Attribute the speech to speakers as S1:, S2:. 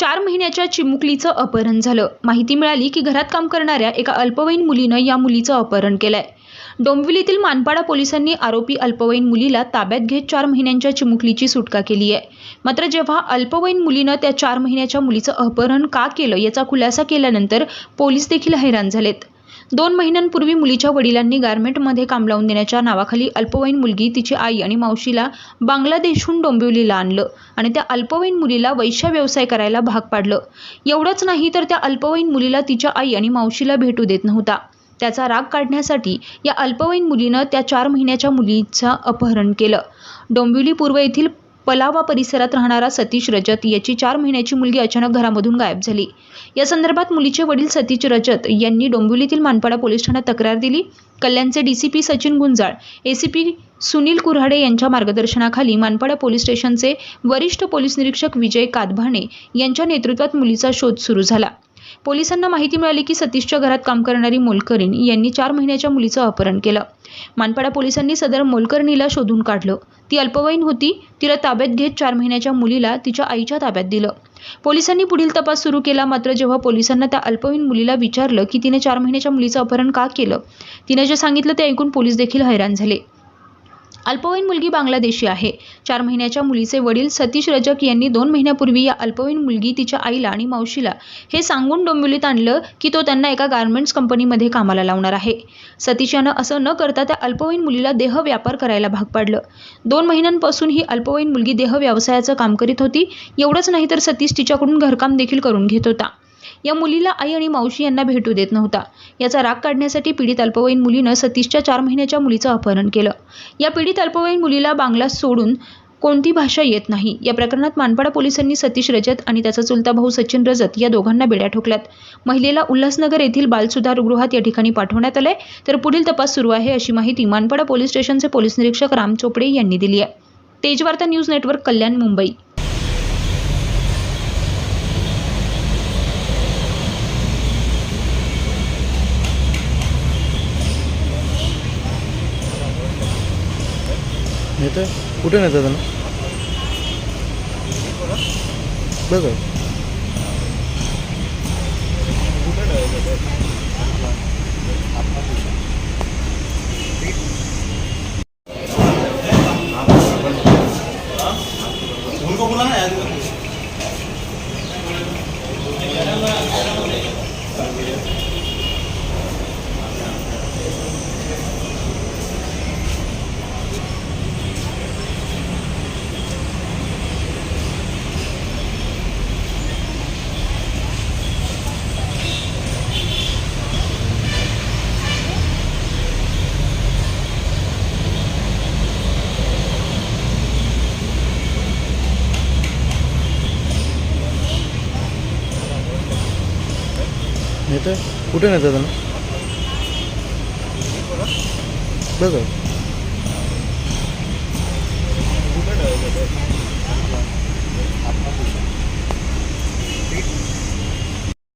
S1: चार महिन्याच्या चिमुकलीचं अपहरण झालं. माहिती मिळाली की घरात काम करणाऱ्या एका अल्पवयीन मुलीनं या मुलीचं अपहरण केलंय. डोंबिवलीतील मानपाडा पोलिसांनी आरोपी अल्पवयीन मुलीला ताब्यात घेत चार महिन्यांच्या चिमुकलीची सुटका केली आहे. मात्र जेव्हा अल्पवयीन मुलीनं त्या चार महिन्याच्या मुलीचं अपहरण का केलं याचा खुलासा केल्यानंतर पोलीस देखील हैराण झालेत. दोन महिन्यांपूर्वी मुलीच्या वडिलांनी गारमेंटमध्ये काम लावून देण्याच्या नावाखाली अल्पवयीन मुलगी तिची आई आणि मावशीला बांगलादेशहून डोंबिवलीला आणलं आणि त्या अल्पवयीन मुलीला वैश्य व्यवसाय करायला भाग पाडलं. एवढंच नाही तर त्या अल्पवयीन मुलीला तिच्या आई आणि मावशीला भेटू देत नव्हता. त्याचा राग काढण्यासाठी या अल्पवयीन मुलीनं त्या चार महिन्याच्या मुलीचं अपहरण केलं. डोंबिवली पूर्व येथील पलावा परिसरात राहणारा सतीश रजत याची चार महिन्याची मुलगी अचानक घरामधून गायब झाली. या संदर्भात मुलीचे वडील सतीश रजत यांनी डोंबिवलीतील मानपाडा पोलीस ठाण्यात तक्रार दिली. कल्याणचे डीसीपी सचिन गुंजाळ एसीपी सुनील कुऱ्हाडे यांच्या मार्गदर्शनाखाली मानपाडा पोलीस स्टेशनचे वरिष्ठ पोलीस निरीक्षक विजय कादभाणे यांच्या नेतृत्वात मुलीचा शोध सुरू झाला. पोलिसांना माहिती मिळाली की सतीशच्या घरात काम करणारी मोलकरीण यांनी चार महिन्याच्या मुलीचं अपहरण केलं. मानपाडा पोलिसांनी सदर मोलकर्णीला शोधून काढलं. ती अल्पवयीन होती तिला ताब्यात घेत चार महिन्याच्या मुलीला तिच्या आईच्या ताब्यात दिलं. पोलिसांनी पुढील तपास सुरू केला मात्र जेव्हा पोलिसांना त्या अल्पवयीन मुलीला विचारलं की तिने चार महिन्याच्या मुलीचं अपहरण का केलं तिने जे सांगितलं ते ऐकून पोलीस देखील हैराण झाले. अल्पवयीन मुलगी बांगलादेशी आहे. चार महिन्याच्या मुलीचे वडील सतीश रजक यांनी दोन महिन्यापूर्वी या अल्पवयीन मुलगी तिच्या आईला आणि मावशीला हे सांगून डोंबिवलीत आणलं की तो त्यांना एका गारमेंट्स कंपनीमध्ये कामाला लावणार आहे. सतीश यानं असं न करता त्या अल्पवयीन मुलीला देह व्यापार करायला भाग पाडलं. दोन महिन्यांपासून ही अल्पवयीन मुलगी देह व्यवसायाचं काम करीत होती. एवढंच नाही तर सतीश तिच्याकडून घरकाम देखील करून घेत होता. या मुलीला आई आणि मावशी यांना भेटू देत नव्हता. याचा राग काढण्यासाठी पीडित अल्पवयीन मुलीनं सतीशच्या चार महिन्याच्या मुलीचं अपहरण केलं. या पीडित अल्पवयीन मुलीला बांगला सोडून कोणती भाषा येत नाही? या प्रकरणात मानपाडा पोलिसांनी सतीश रजत आणि त्याचा चुलता भाऊ सचिन रजत या दोघांना बेड्या ठोकल्यात. महिलेला उल्हासनगर येथील बालसुधार गृहात या ठिकाणी पाठवण्यात आलंय. तर पुढील तपास सुरू आहे अशी माहिती मानपाडा पोलीस स्टेशनचे पोलीस निरीक्षक राम चोपडे यांनी दिली आहे. Tejvarta news network Kalyan Mumbai.
S2: नेतं कुठे नेतं त्यांना बघ. नेतं कुठे नेतात ना बघा.